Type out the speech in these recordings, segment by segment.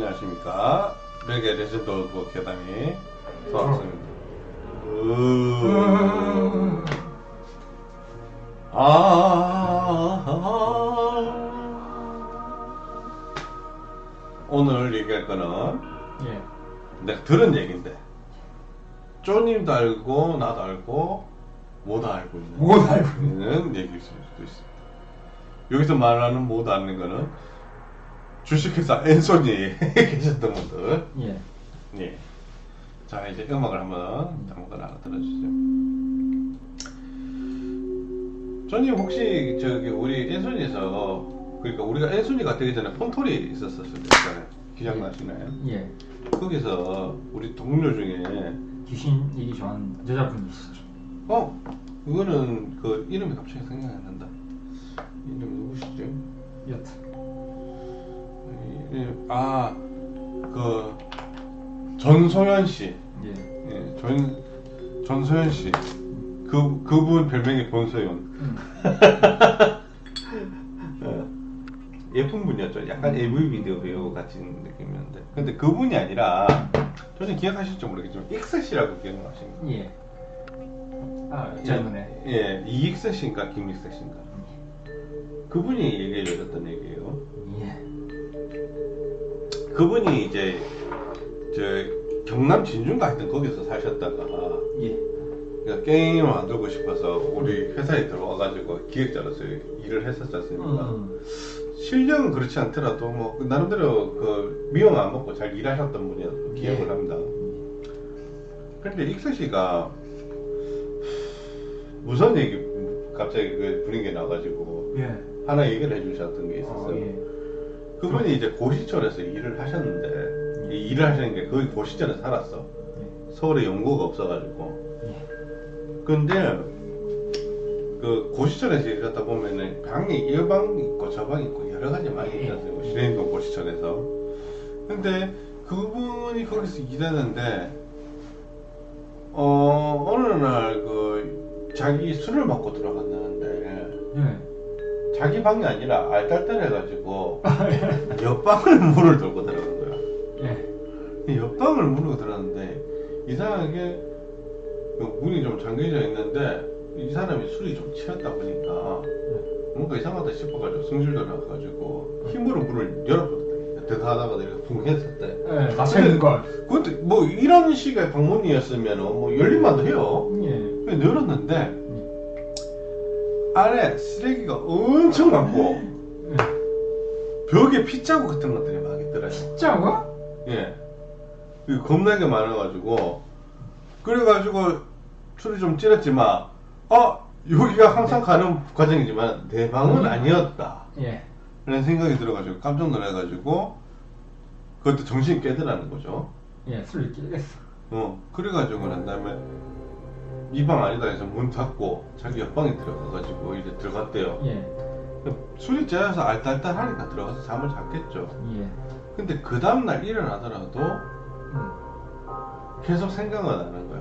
안녕하십니까. 벨기에 레전드 뭐 계담이. 으... 아... 오늘 얘기할 거는 예. 내가 들은 얘기인데 쪼님도 알고 나도 알고 못 알고 있는 못 알고 있는 얘기일 수도 있습니다. 여기서 말하는 못 아는 거는 주식회사 엔소니에 계셨던 분들 예. 예. 자 이제 음악을 한번 아무거나 하나 들어주시죠. 저님 혹시 저기 우리 엔소니에서 그러니까 우리가 엔소니가 되기 전에 폰토리 있었었을 때 있잖아요. 기억나시나요? 예. 거기서 우리 동료 중에 귀신 얘기 좋아하는 여자분이 있었죠. 어 그거는 그 이름이 갑자기 생각이 안 난다. 이름이 누구시죠? 여튼. 아 그 전소연 씨. 예. 예, 전 전소연 씨. 그 그분 별명이 본소연. 음. 어, 예쁜 분이었죠. 약간 AV 비디오 배우 같은 느낌이었는데. 근데 그분이 아니라 저는 기억하실지 모르겠지만 익스 씨라고 기억나십니까? 예. 아, 젊은애. 예, 이익스 씨인가 김익스 씨인가. 그분이 얘기해 주셨던 얘기예요. 예. 그분이 이제 저 경남 진주인가 하여튼 거기서 사셨다가 예. 그러니까 게임을 만들고 싶어서 우리 회사에 들어와가지고 기획자로서 일을 했었지 않습니까? 음. 실력은 그렇지 않더라도 뭐 나름대로 그 미움 안 먹고 잘 일하셨던 분이라고 기억을 예. 합니다. 근데 익서 씨가 무슨 얘기 갑자기 그 분위기에 나가지고 예. 하나 얘기를 해주셨던 게 있었어요. 어, 예. 그분이 이제 고시촌에서 일을 하셨는데 예. 이 일을 하시는 게 거기 고시촌에 살았어. 예. 서울에 연고가 없어가지고. 예. 근데 그 고시촌에서 일을 하다 보면은 방이 이방 있고 저방 있고 여러 가지 많이 예. 있었어요. 신행동 고시촌에서. 근데 그분이 거기서 일하는데 어 어느 날 그 자기 술을 먹고 들어갔다는데 예. 자기 방이 아니라 알딸딸해가지고 옆방을 문을 돌고 들어간 거야. 예. 이 옆방을 문으로 들어갔는데 이상하게 그 문이 좀 잠겨져 있는데 이 사람이 술이 좀 취했다 보니까 뭔가 이상하다 싶어가지고 승질도 나가지고 힘으로 문을 열어보더니 들어가다가 내가 붕 했었대. 예. 맞는 걸. 근데 뭐 이런 식의 방문이었으면 뭐 열릴만도 해요. 예. 열었는데 안에 쓰레기가 엄청 많고 예. 벽에 핏자국 같은 것들이 막 있더라고요. 진짜가? 예. 그 겁나게 많아가지고 그래가지고 술이 좀 찌렸지만 어 여기가 항상 가는 과정이지만 내 방은 아니었다 예. 라는 생각이 들어가지고 깜짝 놀라가지고 그것도 정신이 깨더라는 거죠 예. 술 깨겠어. 어 그래가지고 난 다음에 이 방 아니다 해서 문 닫고 자기 옆방에 들어가가지고 이제 들어갔대요 예. 술이 째서 알딸딸하니까 들어가서 잠을 잤겠죠 예. 근데 그 다음날 일어나더라도 음. 계속 생각은 나는 거야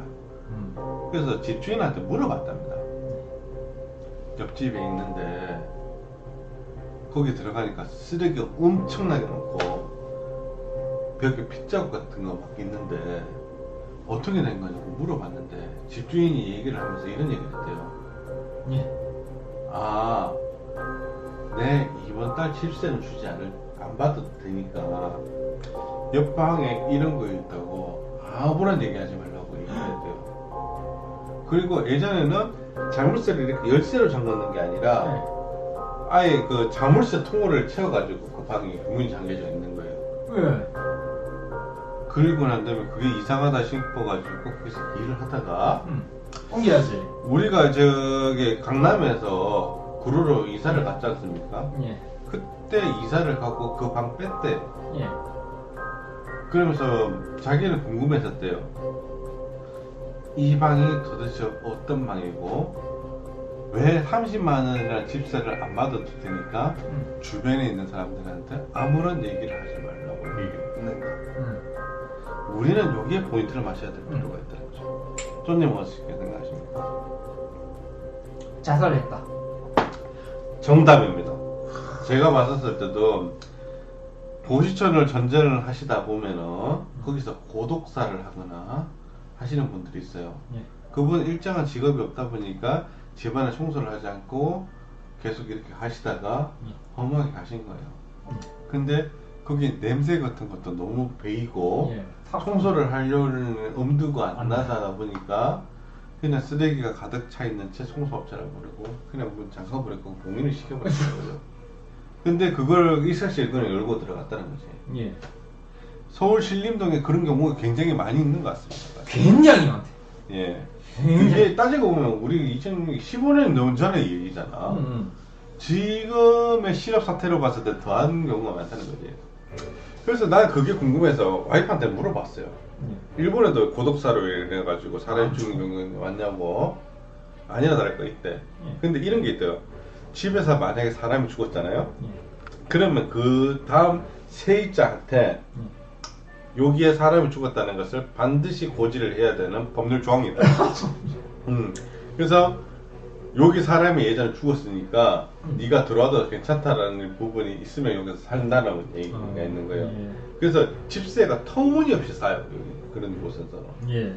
음. 그래서 집주인한테 물어봤답니다. 옆집에 있는데 거기 들어가니까 쓰레기가 엄청나게 많고 벽에 핏자국 같은 거 막 있는데 어떻게 된 거냐고 물어봤는데 집주인이 얘기를 하면서 이런 얘기를 했대요. 예. 아, 내 이번 달 집세는 주지 않을 안 받아도 되니까 옆방에 이런 거 있다고 아무런 얘기하지 말라고 얘기했대요. 그리고 예전에는 자물쇠를 이렇게 열쇠로 잠그는 게 아니라 예. 아예 그 자물쇠 통로를 채워가지고 그 방이 문이 잠겨져 있는 거예요. 예. 그리고 난 다음에 그게 이상하다 싶어가지고 거기서 일을 하다가 음. 옮겨야지. 우리가 저기 강남에서 구로로 이사를 갔지 않습니까? 예. 그때 이사를 가고 그 방 뺐대. 예. 그러면서 자기는 궁금했었대요. 이 방이 도대체 어떤 방이고 왜 30만 원이라는 집세를 안 받아도 되니까 음. 주변에 있는 사람들한테 아무런 얘기를 하지. 음. 우리는 여기에 포인트를 맞춰야 될 필요가 있다는 거죠. 존님 어떻게 생각하십니까? 자살했다. 정답입니다. 제가 봤었을 때도 보시천을 전전을 하시다 보면은 거기서 고독사를 하거나 하시는 분들이 있어요. 예. 그분 일정한 직업이 없다 보니까 집안에 청소를 하지 않고 계속 이렇게 하시다가 예. 허무하게 가신 거예요. 음. 근데 거기 냄새 같은 것도 너무 배이고 예. 사- 청소를 하려는 엄두가 안안 나다 보니까 그냥 쓰레기가 가득 차 있는 채 청소업자라고 그러고 그냥 문 잠가버리고 봉인을 시켜버렸어요. 근데 그걸 이사실 그냥 열고 들어갔다는 거지. 예. 서울 신림동에 그런 경우가 굉장히 많이 있는 것 같습니다. 굉장히 많대. 예. 굉장히. 이게 따지고 보면 우리 2015년 너무 전의 얘기잖아. 음, 지금의 실업 사태로 봤을 때 더한 경우가 많다는 거지. 그래서 난 그게 궁금해서 와이프한테 물어봤어요. 음. 일본에도 고독사로 인해가지고 사람이 아, 죽는 경우가 왔냐고. 거 있대. 예. 근데 이런 게 있대요. 집에서 만약에 사람이 죽었잖아요. 예. 그러면 그 다음 세입자한테 예. 여기에 사람이 죽었다는 것을 반드시 고지를 해야 되는 법률 조항이다. 음. 그래서 여기 사람이 예전에 죽었으니까 음. 네가 들어와도 괜찮다라는 부분이 있으면 여기서 산다는 얘기가 어, 있는 거예요. 예. 그래서 집세가 터무니없이 싸요. 여기 그런 곳에서는. 예.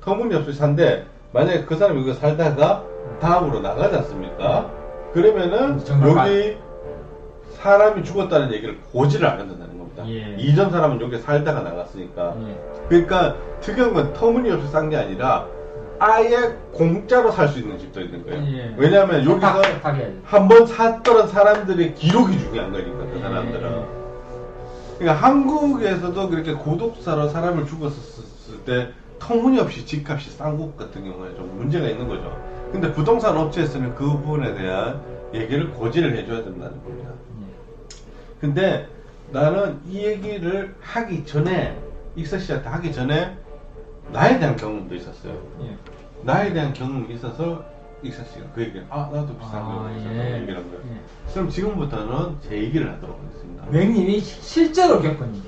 터무니없이 산데 만약에 그 사람이 여기 살다가 다음으로 나가지 않습니까? 그러면은 정말 여기 사람이 죽었다는 얘기를 고지를 안 한다는 겁니다. 예. 이전 사람은 여기 살다가 나갔으니까. 예. 그러니까 특이한 건 터무니없이 싼 게 아니라 아예 공짜로 살 수 있는 집도 있는 거예요. 예. 왜냐하면 여기서 타게 한번 샀던 사람들의 기록이 중요한 거니까 그 사람들은. 그러니까 한국에서도 그렇게 고독사로 사람을 죽었을 때 터무니없이 집값이 싼 곳 같은 경우에 좀 문제가 있는 거죠. 근데 부동산 업체에서는 그 부분에 대한 얘기를 고지를 해줘야 된다는 겁니다. 근데 나는 이 얘기를 하기 전에 익서 씨한테 하기 전에 나에 대한 경험도 있었어요. 예. 나에 대한 경험이 있어서 익서 씨가 그 얘기를 아 나도 비슷한 아, 경험이 있었어 예. 얘기를 한 거예요. 예. 그럼 지금부터는 제 얘기를 하도록 하겠습니다. 맹님이 실제로 겪은 일.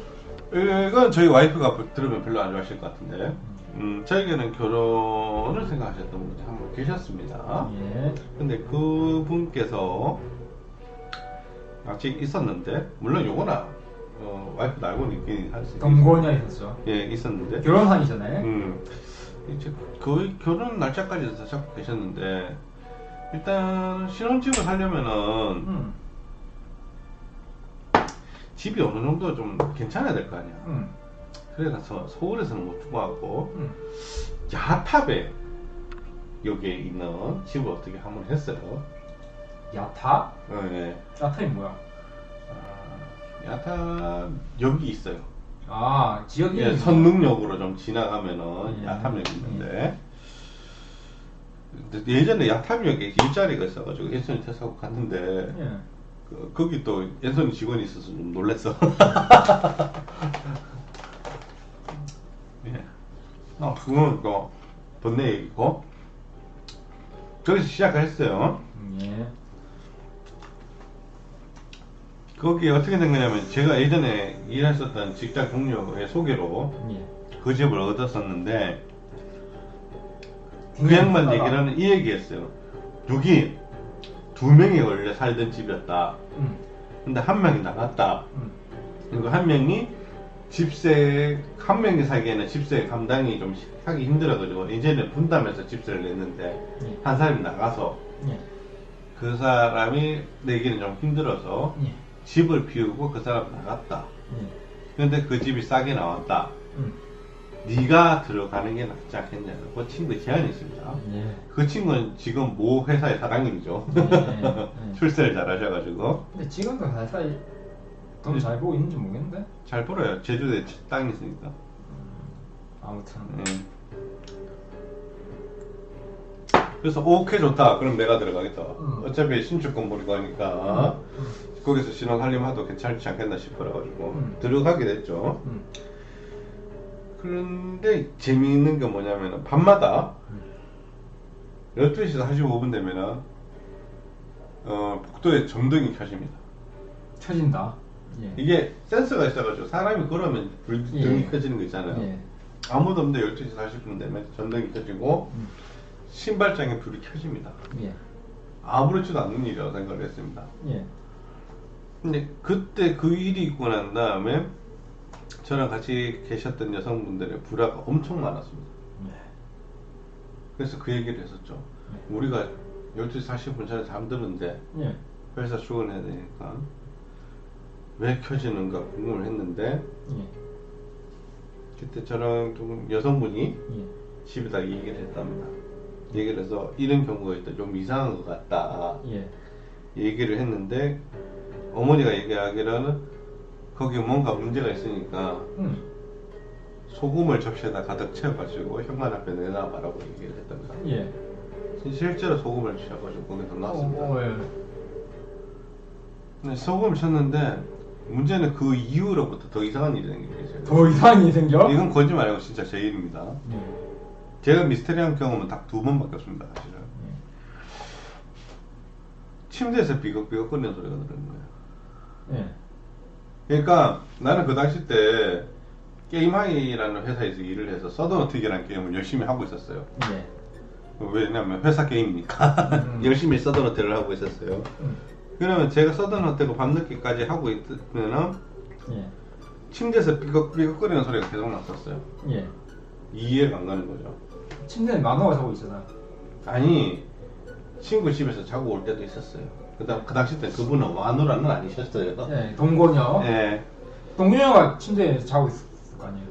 이건 저희 와이프가 들으면 별로 안 좋아하실 것 같은데 음, 저에게는 결혼을 생각하셨던 분이 한 분 계셨습니다. 예. 근데 그 분께서 아직 있었는데 물론 요거나 어, 와이프도 알고 있긴 할수 동거녀 있었죠. 예 있었는데 결혼하기 전에. 음 이제 거의 결혼 날짜까지 잡고 계셨는데 일단 신혼집을 하려면은 음. 집이 어느 정도 좀 괜찮아야 될 거 아니야 음. 그래서 서울에서는 못 주고 왔고 음. 야탑에 여기에 있는 집을 어떻게 한번 했어요? 어, 예. 야타이 뭐야? 아, 야탑 여기 있어요 아 지역이. 예, 선릉역으로 좀 지나가면은 예. 야탑역이 있는데 근데 예전에 야탑역에 일자리가 있어가지고 예선이 퇴사하고 갔는데 예. 그, 거기 또 예선이 직원이 있어서 좀 놀랬어 예. 어, 그건 또 본내 얘기고 거기서 시작을 했어요 음, 예. 거기 어떻게 된 거냐면 제가 예전에 일했었던 직장 동료의 소개로 예. 그 집을 얻었었는데 그 양반 크다가. 얘기는 이 얘기했어요. 여기 두 명이 원래 살던 집이었다. 음. 근데 한 명이 나갔다. 음. 그리고 한 명이 집세 한 명이 살기에는 집세 감당이 좀 하기 힘들어가지고 이제는 분담해서 집세를 냈는데 예. 한 사람이 나가서 예. 그 사람이 내기는 좀 힘들어서 예. 집을 비우고 그 사람 나갔다. 예. 근데 그 집이 싸게 나왔다. 음. 네가 들어가는 게 낫지 않겠냐고 그 친구의 제안이 있습니다. 예. 그 친구는 지금 모 회사의 사장님이죠. 예, 예. 출세를 잘 하셔가지고 근데 지금도 살살 돈잘 보고 있는지 모르겠는데. 잘 벌어요. 제주도에 땅이 있으니까. 아무튼. 예. 그래서 오케이 좋다. 그럼 내가 들어가겠다. 음. 어차피 신축 건물이고 하니까 음. 거기서 신혼 살림하도 괜찮지 않겠나 싶어가지고 음. 들어가게 됐죠. 음. 그런데 재미있는 게 뭐냐면은 밤마다 12시에서 1시 5분 되면은 어, 복도에 점등이 켜집니다. 쳐진다. 예. 이게 센서가 있어가지고 사람이 걸으면 불 등이 예. 켜지는 거 있잖아요. 예. 아무도 없는데 12시 40분 되면 전등이 켜지고 음. 신발장에 불이 켜집니다. 예. 아무렇지도 않은 일이라고 생각을 했습니다. 예. 근데 그때 그 일이 있고 난 다음에 저랑 같이 계셨던 여성분들의 불화가 엄청 많았습니다. 네. 그래서 그 얘기를 했었죠. 우리가 12시 40분 전에 잠드는데 예. 회사 출근해야 되니까 왜 켜지는가 궁금을 했는데 예. 그때 저랑 좀 여성분이 예. 집에다 얘기를 했답니다. 얘기를 해서 이런 경우가 있다. 좀 이상한 것 같다. 예. 얘기를 했는데 어머니가 얘기하기로는 거기 뭔가 문제가 있으니까 음. 소금을 접시에다 가득 채워가지고 현관 앞에 내놔봐라고 얘기를 했답니다. 예. 실제로 소금을 채워가지고 거기다 놨습니다. 어, 어, 예. 근데 소금을 쳤는데 문제는 그 이후로부터 더 이상한 일이 생겼어요. 더 이상한 일이 생겨? 이건 거짓말 아니고 진짜 제 일입니다. 예. 제가 미스테리한 경험은 딱 두 번밖에 없습니다. 사실은. 침대에서 비걱비걱 거리는 소리가 들리는 거예요. 예. 그러니까 나는 그 당시 때 게임하이라는 회사에서 일을 해서 서든어택이라는 게임을 열심히 하고 있었어요. 예. 왜냐면 회사 게임이니까 음. 열심히 서든어택을 하고 있었어요. 음. 그러면 제가 서든어택을 밤늦게까지 하고 있으면은 예. 침대에서 삐걱삐걱거리는 소리가 계속 났었어요. 예. 이해가 안 가는 거죠. 침대에 만화가 자고 있잖아. 아니 친구 집에서 자고 올 때도 있었어요. 그다음 그 당시 때 그분은 와누라는 아니셨어요. 예. 동건녀. 예. 동건녀가 침대에 자고 있을 거 아니에요.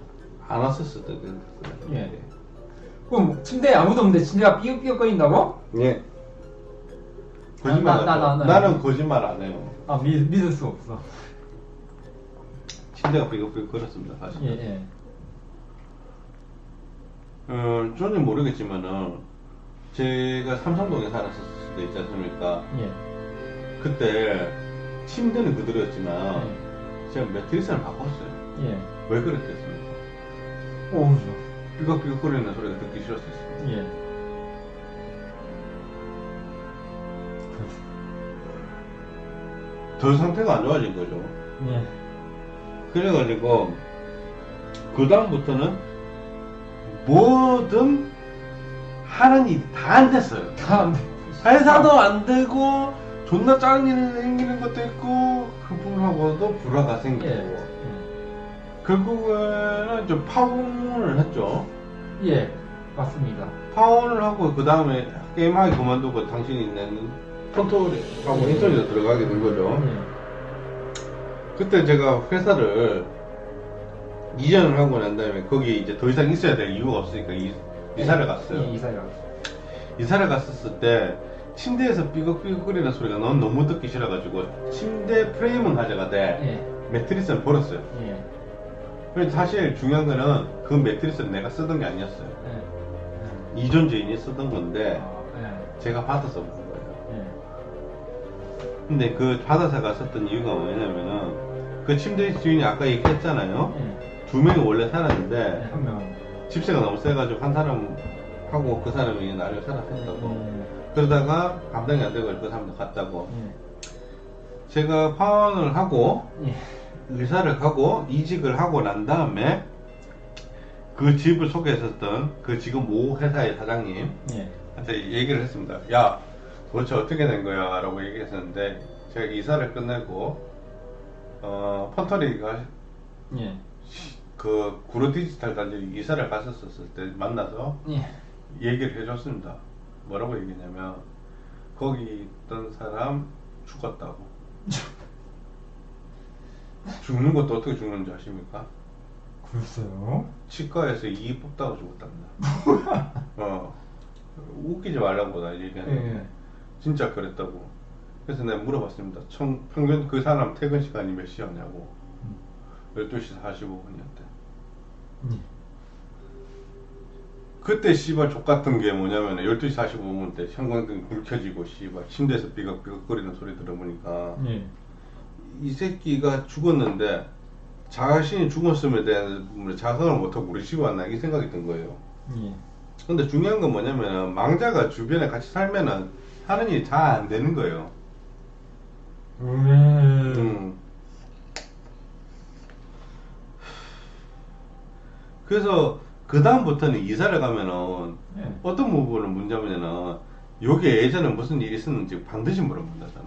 안 왔었을 때. 예. 그럼 침대에 아무도 없는데 침대가 삐걱삐걱거린다고? 예. 거짓말 나- 나- 안 나- 해요. 나- 나는 거짓말 안 해요. 아 믿, 믿을 수 없어. 침대가 삐걱삐걱 거렸습니다 사실. 예. 예. 어, 저는 모르겠지만은 제가 삼성동에 살았을 때 있지 않습니까? 예. 그때 침대는 그대로였지만 예. 제가 매트리스를 바꿨어요. 예. 왜 그랬겠습니까? 오, 삐걱삐걱 거리는 소리가 듣기 싫었어요. 예. 더 상태가 안 좋아진 거죠. 예. 그래가지고 그 다음부터는 뭐든 하는 일이 다 안 됐어요. 다음. 회사도 안 되고 존나 짜증 일이 생기는 것도 있고 그분하고도 불화가 생기고 예. 결국에는 좀 파혼을 했죠. 예. 맞습니다. 파혼을 하고 그 다음에 게임하기 그만두고 당신이 내는 컨트롤하고 인터넷에 들어가게 된 거죠. 예. 그때 제가 회사를 이전을 하고 난 다음에 거기 이제 더 이상 있어야 될 이유가 없으니까 이, 이사를 갔어요. 예, 이사를 갔어요. 이사를 갔었을 때 침대에서 삐걱삐걱거리는 소리가 넌 너무 듣기 싫어가지고 침대 프레임은 가져가되 예. 매트리스는 버렸어요. 예. 근데 사실 중요한 거는 그 매트리스는 내가 쓰던 게 아니었어요. 예. 이존주인이 쓰던 건데 아, 제가 받아서 본 거예요. 예. 예. 근데 그 받아서 갔었던 이유가 뭐냐면은 그 침대 주인이 아까 얘기했잖아요. 예. 두 명이 원래 예. 살았는데 한 명. 집세가 너무 세가지고 한 사람 하고 그 사람이 나를 살았다고 예. 그러다가 감당이 안 되고 그 사람도 갔다고 예. 제가 파혼을 하고 예. 이사를 가고 이직을 하고 난 다음에 그 집을 소개했었던 그 지금 모 회사의 사장님 예. 한테 얘기를 했습니다 야 도대체 어떻게 된 거야 라고 얘기했었는데 제가 이사를 끝내고 어 펀터리가 예. 그 구로 디지털 단지 이사를 갔었을 때 만나서 예. 얘기를 해줬습니다. 뭐라고 얘기했냐면 거기 있던 사람 죽었다고. 죽는 것도 어떻게 죽는지 아십니까? 글쎄요. 치과에서 이 뽑다가 죽었답니다. 어 웃기지 말라고 나 얘기하는데 예. 진짜 그랬다고. 그래서 내가 물어봤습니다. 총 평균 그 사람 퇴근 시간이 몇 시였냐고. 12시 45분이었대. 예. 그때 씨발 족같은 게 뭐냐면 12시 45분 때 형광등 불 켜지고 씨발 침대에서 삐걱삐걱거리는 소리 들어보니까 예. 이 새끼가 죽었는데 자신이 죽었음에 대한 자성을 못하고 우리 집에 왔나 이 생각이 든 거예요. 예. 근데 중요한 건 뭐냐면 망자가 주변에 같이 살면은 하는 일이 잘 안 되는 거예요. 음. 음. 그래서 그 다음부터는 이사를 가면은 예. 어떤 부분을 문제냐면은 여기에 예전에 무슨 일이 있었는지 반드시 물어본다잖아.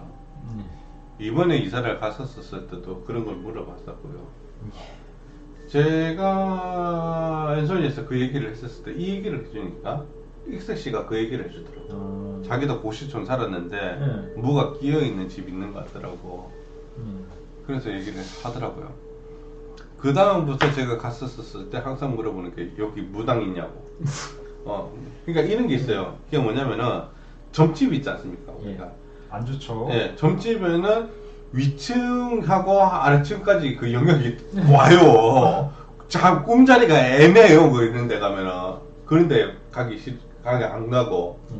예. 이번에 이사를 갔었을 때도 그런 걸 물어봤었고요. 제가 엔솔리에서 그 얘기를 했었을 때 이 얘기를 해주니까 익석 씨가 그 얘기를 해주더라고. 어. 자기도 고시촌 살았는데 네. 무가 끼어 있는 집 있는 것 같더라고. 음. 그래서 얘기를 하더라고요. 그 다음부터 제가 갔었을 때 항상 물어보는 게 여기 무당 있냐고. 어, 그러니까 이런 게 있어요. 그게 뭐냐면은 점집 있지 않습니까? 예. 우리가. 안 좋죠. 예, 점집에는 위층하고 아래층까지 그 영역이 와요. 자, 꿈자리가 애매해요. 그 이런 데 가면은. 그런데 가기 싫, 가기 안 가고. 예.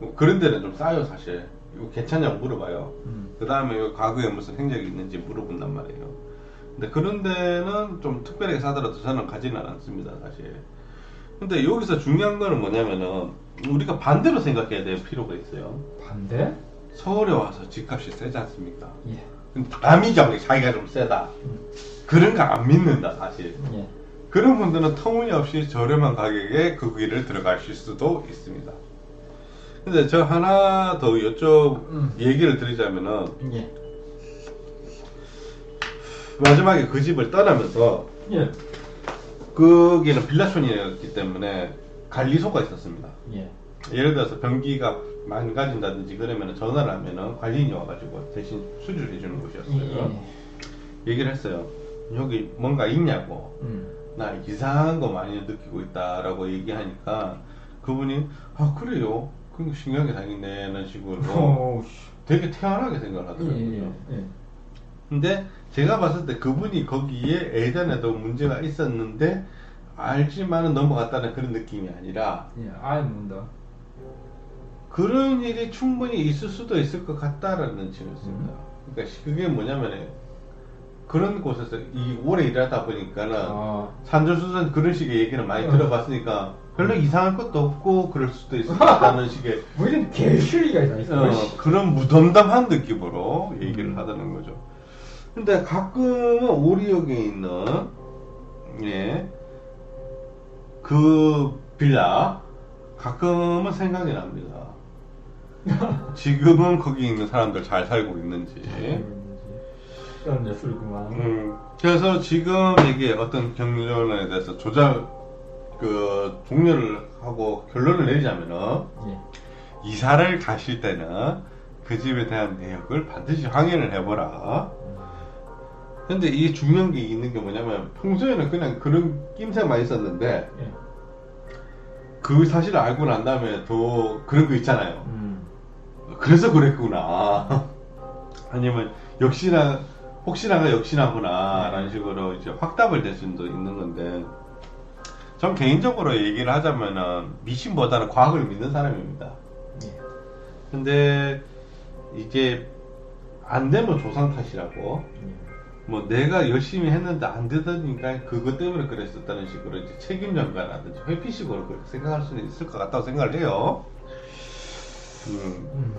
뭐 그런 데는 좀 싸요, 사실. 이거 괜찮냐고 물어봐요. 음. 그 다음에 가구에 무슨 행적이 있는지 물어본단 말이에요. 근데 그런 데는 좀 특별하게 사더라도 저는 가지는 않습니다, 사실. 근데 여기서 중요한 거는 뭐냐면은 우리가 반대로 생각해야 될 필요가 있어요. 반대? 서울에 와서 집값이 세지 않습니까? 예. 근데 남이 정이 자기가 좀 세다. 그런 거 안 믿는다, 사실. 예. 그런 분들은 터무니없이 저렴한 가격에 그 길을 들어가실 수도 있습니다. 근데 저 하나 더 여쭤 음. 얘기를 드리자면은 예. 마지막에 그 집을 떠나면서 예. 거기는 빌라촌이었기 때문에 관리소가 있었습니다. 예. 예를 들어서 변기가 망가진다든지 그러면 전화를 하면은 관리인이 와가지고 대신 수주를 해주는 예. 곳이었어요. 얘기를 했어요. 여기 뭔가 있냐고. 음. 나 이상한 거 많이 느끼고 있다라고 얘기하니까 그분이 아 그래요? 그게 신기한 게 당했네 라는 식으로. 되게 태연하게 생각을 예. 하더라고요. 예. 예. 근데 제가 봤을 때 그분이 거기에 예전에도 문제가 있었는데 알지만은 넘어갔다는 그런 느낌이 아니라 예. 아예 모른다. 그런 일이 충분히 있을 수도 있을 것 같다라는 식이었습니다. 그러니까 그게 뭐냐면 그런 곳에서 이 오래 일하다 보니까는 아. 산전수전 그런 식의 얘기를 많이 어. 들어봤으니까 별로 이상할 것도 없고 그럴 수도 있을 것 같다는 식의 개실리가 다 있어. 어, 씨. 그런 무덤덤한 느낌으로 얘기를 음. 하다는 거죠. 근데 가끔은 오리역에 있는 예, 그 빌라 가끔은 생각이 납니다. 지금은 거기 있는 사람들 잘 살고 있는지. 그런 녀술구만. 음, 그래서 지금 이게 어떤 경론에 대해서 조작 그 종료를 하고 결론을 내리자면은 예. 이사를 가실 때는 그 집에 대한 내역을 반드시 확인을 해보라. 음. 근데 이게 중요한 게 있는 게 뭐냐면 평소에는 그냥 그런 낌새만 있었는데 예. 그 사실을 알고 난 다음에 더 그런 거 있잖아요. 음. 그래서 그랬구나. 아니면 역시나 혹시나가 역시나구나 라는 식으로 이제 확답을 될 수도 있는 건데 전 개인적으로 얘기를 하자면은 미신보다는 과학을 믿는 사람입니다. 예. 근데 이게 안 되면 조상 탓이라고 예. 뭐 내가 열심히 했는데 안 되다니까 그것 때문에 그랬었다는 식으로 이제 책임 전가라든지 회피식으로 그렇게 생각할 수는 있을 것 같다고 생각을 해요. 음, 음.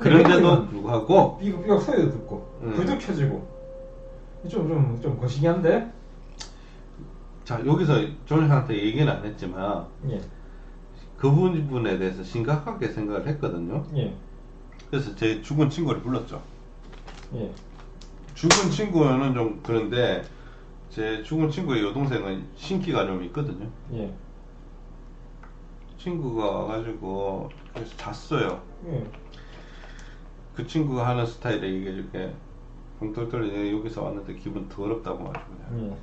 그런데도 불구하고 삐걱 삐걱 소리도 듣고 음. 불도 켜지고 좀좀좀 거시기 한데. 자 여기서 조님한테 얘기는 안 했지만 예. 그분에 대해서 심각하게 생각을 했거든요. 예. 그래서 제 죽은 친구를 불렀죠. 예. 죽은 친구는 좀 그런데 제 죽은 친구의 여동생은 신기가 좀 있거든요. 예. 친구가 와가지고 그래서 잤어요. 예. 그 친구가 하는 스타일에 이게 이렇게 붕떨떨 내가 여기서 왔는데 기분 더럽다고 아주 그냥 예.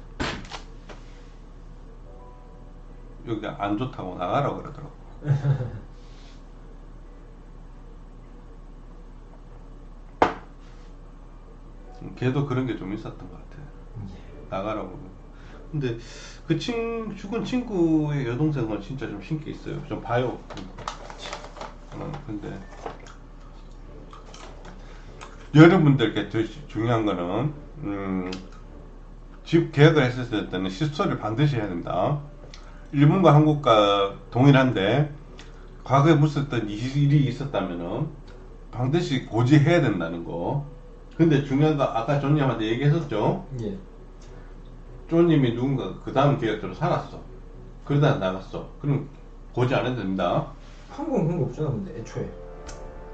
여기 안 좋다고 나가라고 그러더라고. 걔도 그런 게 좀 있었던 것 같아. 예. 나가라고. 근데 그 친, 죽은 친구의 여동생은 진짜 좀 신기 있어요. 좀 봐요. 어, 근데 여러분들께 더 중요한 거는 음, 집 계약을 했을 때는 시스토를 반드시 해야 된다. 일본과 한국과 동일한데 과거에 무슨 어떤 일이 있었다면은 반드시 고지해야 된다는 거. 근데 중요한 거 아까 존님한테 얘기했었죠. 예. 쪼님이 누군가 그 다음 계약대로 살았어. 그러다 나갔어. 그럼 고지 안 해도 됩니다. 한국은 그런 거 없잖아 근데 애초에.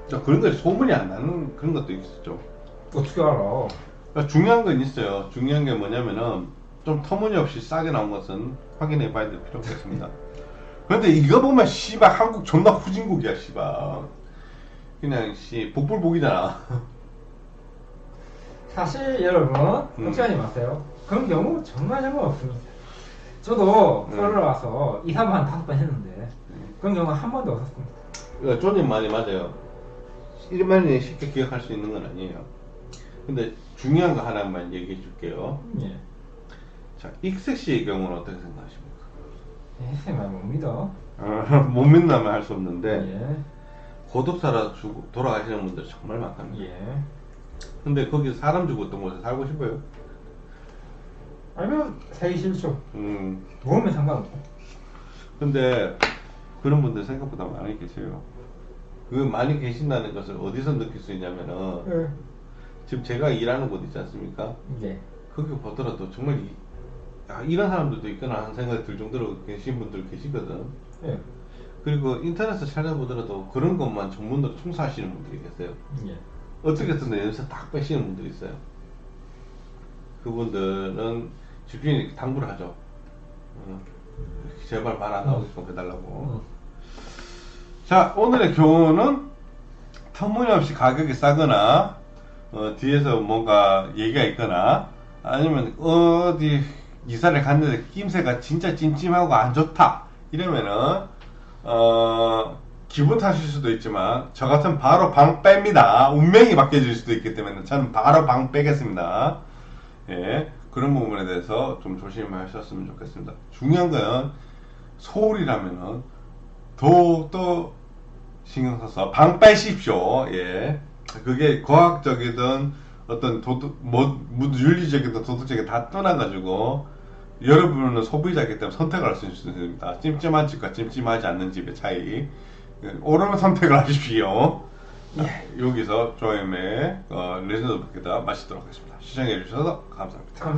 자, 그런 거 소문이 안 나는 그런 것도 있었죠. 어떻게 알아? 그러니까 중요한 건 있어요. 중요한 게 뭐냐면은 좀 터무니없이 싸게 나온 것은 확인해 봐야 될 필요가 있습니다. 그런데 이거 보면 씨발 한국 존나 후진국이야 씨발. 그냥 씨 복불복이잖아. 사실 여러분 음. 걱정하지 마세요. 그런 경우 정말 정말 없습니다. 저도 음. 서울 와서 이사만 한 다섯 번 했는데 그런 경우 한 번도 없었습니다. 그러니까 존님 말이 맞아요. 일반인이 쉽게 기억할 수 있는 건 아니에요. 근데 중요한 거 하나만 얘기해 줄게요. 예. 자, 익색 씨의 경우는 어떻게 생각하십니까? 예, 말못 믿어. 어, 못 믿나면 할 수 없는데 예. 고독사라 죽고 돌아가시는 분들 정말 많답니다. 예. 근데 거기 사람 죽었던 곳에 살고 싶어요? 알면 살기 싫죠. 음. 모으면 상관없고. 근데 그런 분들 생각보다 많이 계세요. 그 많이 계신다는 것을 어디서 느낄 수 있냐면은 예. 지금 제가 일하는 곳 있지 않습니까? 예. 거기 보더라도 정말 이, 야, 이런 사람들도 있구나 하는 생각이 들 정도로 계신 분들 계시거든. 예. 그리고 인터넷에 찾아보더라도 그런 것만 전문으로 총사하시는 분들이 계세요. 예. 어떻게 해서 연세 딱 빼시는 분들이 있어요. 그분들은 집주인이 당부를 하죠. 어, 제발 말 안 나오게끔 해달라고. 어. 자, 오늘의 교훈은 터무니없이 가격이 싸거나, 어, 뒤에서 뭔가 얘기가 있거나, 아니면 어디 이사를 갔는데 낌새가 진짜 찜찜하고 안 좋다. 이러면은, 어, 기분 탓일 수도 있지만, 저 같은 바로 방 뺍니다. 운명이 바뀌어질 수도 있기 때문에 저는 바로 방 빼겠습니다. 예. 그런 부분에 대해서 좀 조심하셨으면 좋겠습니다. 중요한 건 서울이라면은 더욱더 신경 써서 방 빼십시오. 예. 그게 과학적이든 어떤 도덕, 뭐, 무- 윤리적이든 도덕적이든 다 떠나가지고 여러분은 소비자이기 때문에 선택을 할수 있습니다. 찜찜한 집과 찜찜하지 않는 집의 차이. 예, 옳은 선택을 하십시오. 자, 여기서 조엠의 어, 레전드 붓기다 마치도록 하겠습니다. 시청해주셔서 감사합니다. 감